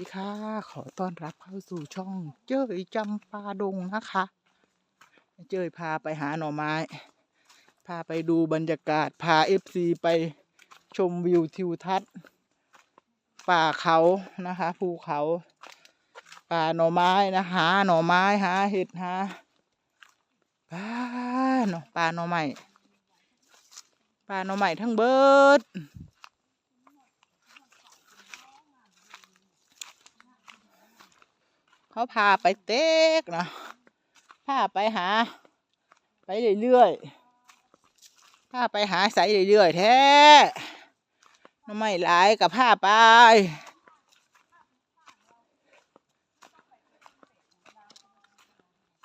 ดีค่ะ ขอต้อนรับเข้าสู่ช่องเจ้ยจำปาดงนะคะ เจ้ยพาไปหาหน่อไม้ พาไปดูบรรยากาศ พาเอฟซีไปชมวิวทิวทัศน์ ป่าเขานะคะ ภูเขา ป่าหน่อไม้นะหาหน่อไม้หาเห็ดหาป่าหน่อป่าหน่อไม้ป่าหน่อไม้ทั้งเบิด เขาพาไปเต๊กนะพาไปหา ไปเรื่อยๆพาไปหาใสเรื่อยๆแท้น้ำไม่หลายกับผ้าไป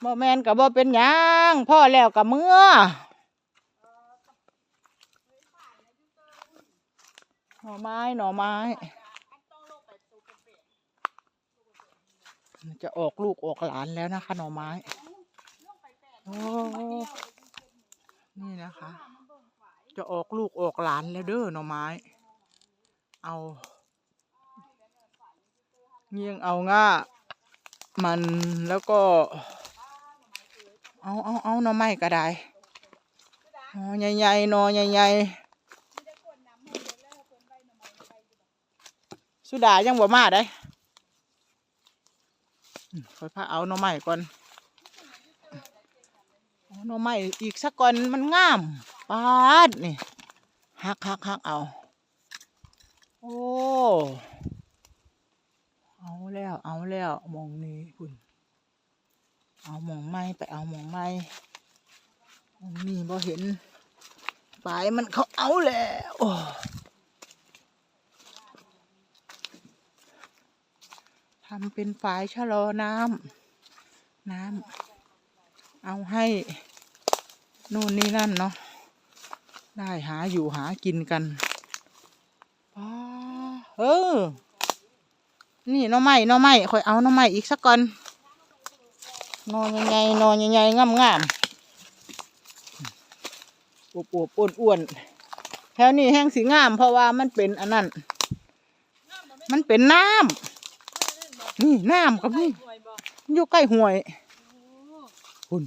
บ่แมนกับบ่เป็นยังพ่อแล้วกับเมื่อหน่อไม้หน่อไม้ จะออกลูกออกหลานแล้วนะคะหน่อไม้โอ้นี่นะคะ จะออกลูกออกหลานแล้วเด้อหน่อไม้ เอาเงียงเอาง่ามันแล้วก็ เอาเอาเอาหน่อไม้ก็ได้หน่อใหญ่ๆหน่อใหญ่ๆสุดายังบ่มาได้ ค่อยพาเอาหน่อไม้ก่อนหน่อไม้อีกสักก่อนมันงามปาดนี่หักหักหักเอา โอ้เอาแล้วเอาแล้วมองนี้คุณเอาหมองไม้ไปเอาหมองไม้หมองนี้พอเห็นปลายมันเขาเอาแล้วโอ้ ทำเป็นฝายชะลอน้ำน้ำเอาให้นู่นนี่นั่นเนาะได้หาอยู่หากินกันป้าเออ นี่น่อไม้น่อไม้ค่อยเอาน่อไม้อีกสักก่อนนอนใหญ่ๆหนอนใหญ่ๆงามงามอวบอวบอ้วนอ้วนแถวนี้แห้งสีงาม เพราะว่ามันเป็นอันนั้น มันเป็นน้ำ นี่น้ำกับนี่อยู่ใกล้ห้วยพุ่น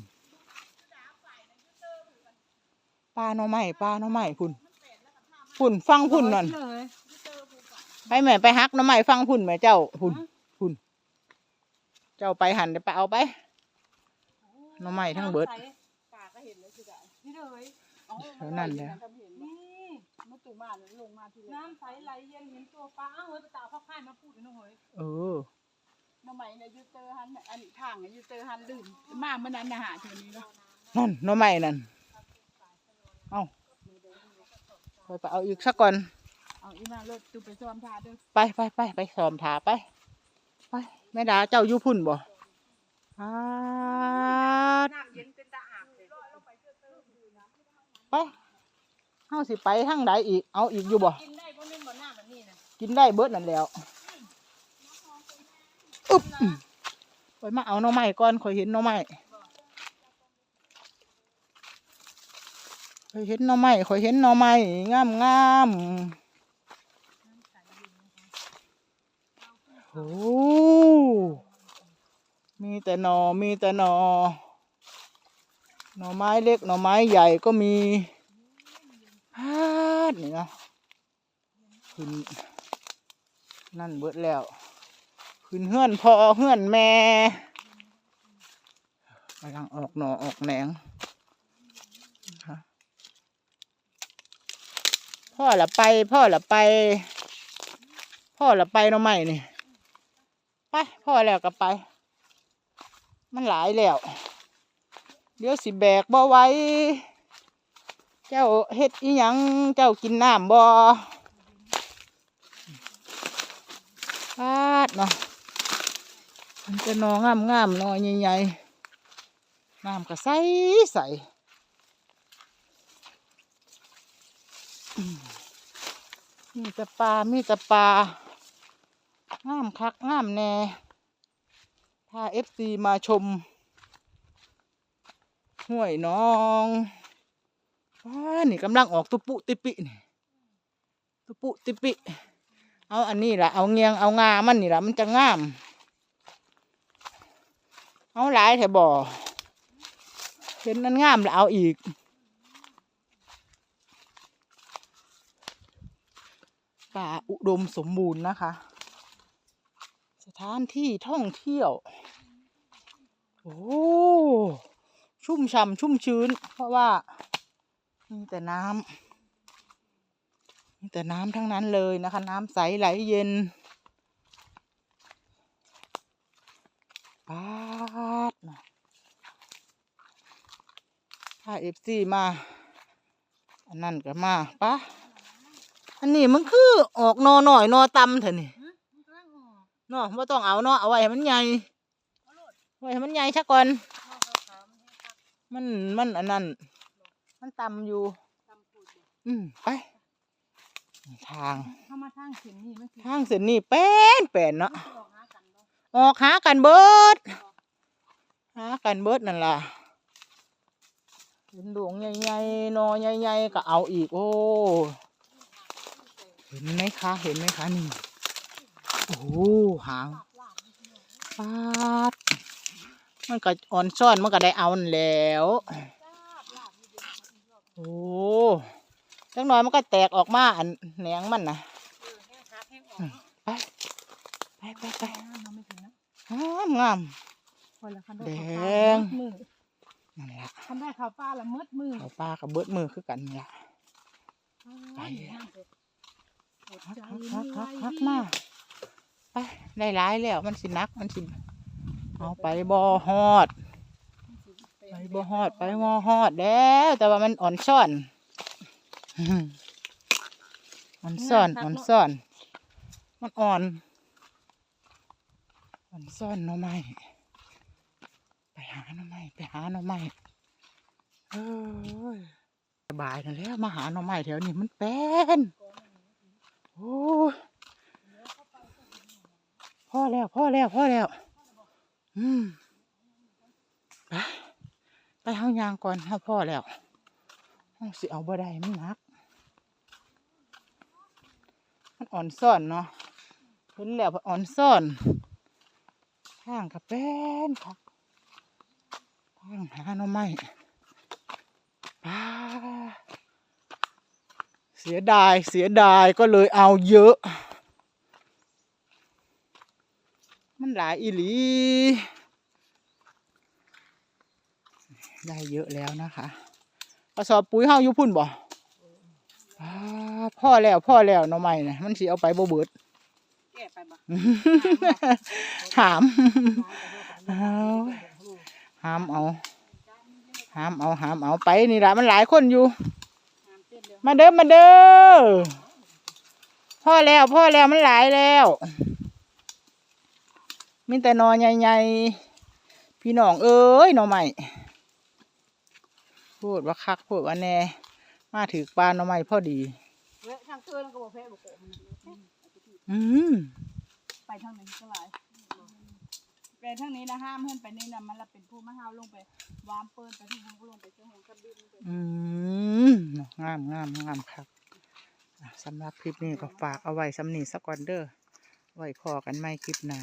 ปลาหน่อไม้ปลาหน่อไม้พุ่นพุ่นฟังพุ่นนั่นไปแม่ไปฮักหน้ำใหม่ฟังพุ่นแม่เจ้าพุ่นพุ่นเจ้าไปหันเดี๋ยวไปเอาไปหน้ำใหม่ทั้งเบิดปากก็เห็นเลยคือได้นี่เลยเอาเท่านั้นแหละนี่มาตู่มาเลยลงมาทีเลยน้ำใสไหลเย็นเห็นตัวปลาอ้าวเฮ้ยไปตาเข้าค่ายมาพูดนะเฮ้ยเออน้ำ ใหม่เนี่ยยูเตอร์ฮันอันทางเนี่ยยูเตอร์ฮันลืมมาเมื่อนั้นนะหาเท่านี้เนาะนั่นหน้ำใหม่นั่นเอาไปไปเอาอีกสักก่อนเอาอีมาเลยตู่ไปซ้อมทาเด้อไปไปไปไปสอมถาไปไปแม่ดาเจ้าอยู่พุ่นบ่อาดน้ำเย็นเป็นตาอาบเลยไปเฮาสิไปทางใดอีกเอาอีกอยู่บ่กินได้เพราะนี่บ่น้ำแบบนี้นะกินได้เบิดนั่นแหล้ว อึบคอยมาเอาน่อไม้ก่อนคอยเห็นน่อไม้คอยเห็นน่อไม้คอยเห็นน่อไม้งามงามโอ้มีแต่หนอมีแต่หนอหน่อไม้เล็กหน่อไม้ใหญ่ก็มีพาดนี่นะขึ้นนั่นเบิดแล้ว ขึ้นเฮือนพ่อเฮือนแม่กำลังออกหน่อออกแหนงพ่อละไป พ่อละไป พ่อละไปเนาะไม่นี่ไปพ่อแล้วก็ไป มันหลายแล้ว เดี๋ยวสิแบกบ่ไว้ เจ้าเฮ็ดอีหยังเจ้ากินน้ำบ่พาดเนาะ มันจะนองามงามๆหนอใหญ่ๆน้ำก็ใสใสมมีแต่ปลา มีแต่ปลางามคักงามแน่พาเอฟซีมาชม ห้วยน้องว้านี่กำลังออกตุปุติปินี่ตุปุติปิ เอาอันนี้ละเอาเงียง เอางามันนี่ละมันจะงาม เอาหลายแถบ่เห็นมันงามแล้วเอาอีก ป่าอุดมสมบูรณ์นะคะ สถานที่ท่องเที่ยว โอ้ชุ่มฉ่ำชุ่มชื้น เพราะว่ามีแต่น้ำมีแต่น้ำทั้งนั้นเลยนะคะ น้ำใสไหลเย็น ปาดนะถ้าเอฟซีมา อันนั้นก็มาปะอันนี้มันคือออกนอหน่อยนอตำเถอะนี่เนาะไม่ต้องเอาเนาะเอาไว้ให้มันใหญ่ไว้ให้มันใหญ่ซะก่อน มันมันอันนั้น มันตำอยู่ อืมไป ทางเข้ามาทางเสียงนี่มันคือทางเส้นนี้เป็นเป็นเนาะ ออกหากันเนาะออกหากันเบิด หากันเบิดนั่นล่ะเห็นดวงใหญ่ๆนอใหญ่ๆก็เอาอีก โอ้เห็นไหมคะเห็นไหมคะนี่โอ้หางปาดมันก็อ่อนซ่อนมันก็ได้เอาแล้วโอ้จังน้อยมันก็แตกออกมาอันแหนงมันนะไปไปไปไป งนะงามงามพอแล้วคันแดได้งข้าวปลามืดมือนั่นละคันได้ข้าวปลาละมืดมือเขาปลากับเบิดมือคือกันนี่ละไปอดใจฮักไม่ฮักไหวฮักฮักมาไปได้หลายแล้วมันสินักมันสิเอาไปบ่ฮอด ไปบ่ฮอดไปบ่ฮอดแล้วแต่ว่ามันอ่อนซ่อนอ่อนซ่อนอ่อนซ่อน มันอ่อน อ่อนซ่อนหน่อไม้ไปหาหน่อไม้ไปหาหน่อไม้เอ้ยสบายนั่นแล้วมาหาหน่อไม้แถวนี้มันเป็นโอ้พ่อแล้วพ่อแล้วพ่อแล้ว อืมไปไปเฮายางก่อนเฮาพ่อแล้วเฮาสิเอาบ่ได้มันนัก มันอ่อนซ่อนเนาะเห็นแล้วอ่อนซ่อน ทางกระเป็นครับทางหาหน่อไม้ป้าเสียดายเสียดายก็เลยเอาเยอะ มันหลายอีหลี ได้เยอะแล้วนะคะกระสอบปุ๋ยเฮาอยู่พุ่นบ่อ่าพ่อแล้วพ่อแล้วหน่อไม้นะมันสิเอาไปบ่เบิด แก้ไปบ่หามเอาหามเอาหามเอาหามเอาไปนี่ละมันหลายคนอยู่น้ำเต้นเดียวมาเด้อมาเด้อพ่อแล้วพ่อแล้วมันหลายแล้วมีแต่หนอใหญ่ๆพี่น้องเอ้ยหน่อใหม่พูดว่าคักพูดว่าแน่มาถือปลาหน่อใหม่พอดีเว้ยทางเกินก็บ่แพ้บ่โกะมันนะ อืมไปทางไหนก็หลายไปทางนี้นะห้ามเพิ่นไปนี่นะมันละเป็นผู้มาห้าวลงไปวามเปิ้นไปที่ทางก็ลงไปเจ้าของกับดินไปอืมงามงามงามครับอะสำหรับคลิปนี้ก็ฝากเอาไว้สำนีสักก่อนเด้อไว้พอกันไม่คลิปหน้า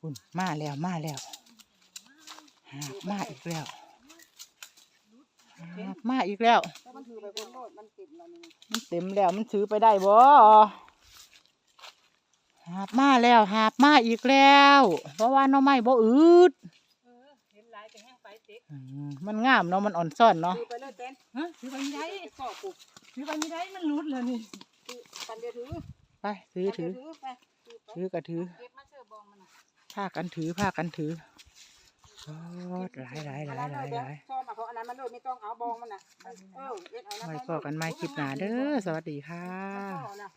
คุณมาแล้วมาแล้วหาบมาอีกแล้วหาบ มาอีกแล้วแต่มันถือไปบนโลดมันติดแล้วนี่มันเต็มแล้วมันถือไปได้บ่หาบมาแล้วหาบมาอีกแล้ว เพราะว่าหน้องไม้บ่อืดเออเห็นหลายก็แห้งไปเต็กอืมมันงามเนาะมันอ่อนซ่อนเนาะถือไปเลยเต้นฮะถือไปไม่ได้ข้อปลูกถือไปไม่ได้มันรุดเลยนี่ถือปันเดียวถือไปถือถือปันเดียวถือไปถือไปถือก็ถือเก็บมาเชื่อบองมันน่ะผ้ากันถือผ้ากันถือโอ้ หลายหลายหลายหลายหลายชอบมาเพราะอันนั้นมันโดดไม่ต้องเอาบองมันน่ะเออเอ็ดเอานะไว้พอกันไม่คลิปหนาเด้อสวัสดีค่ะเอานะ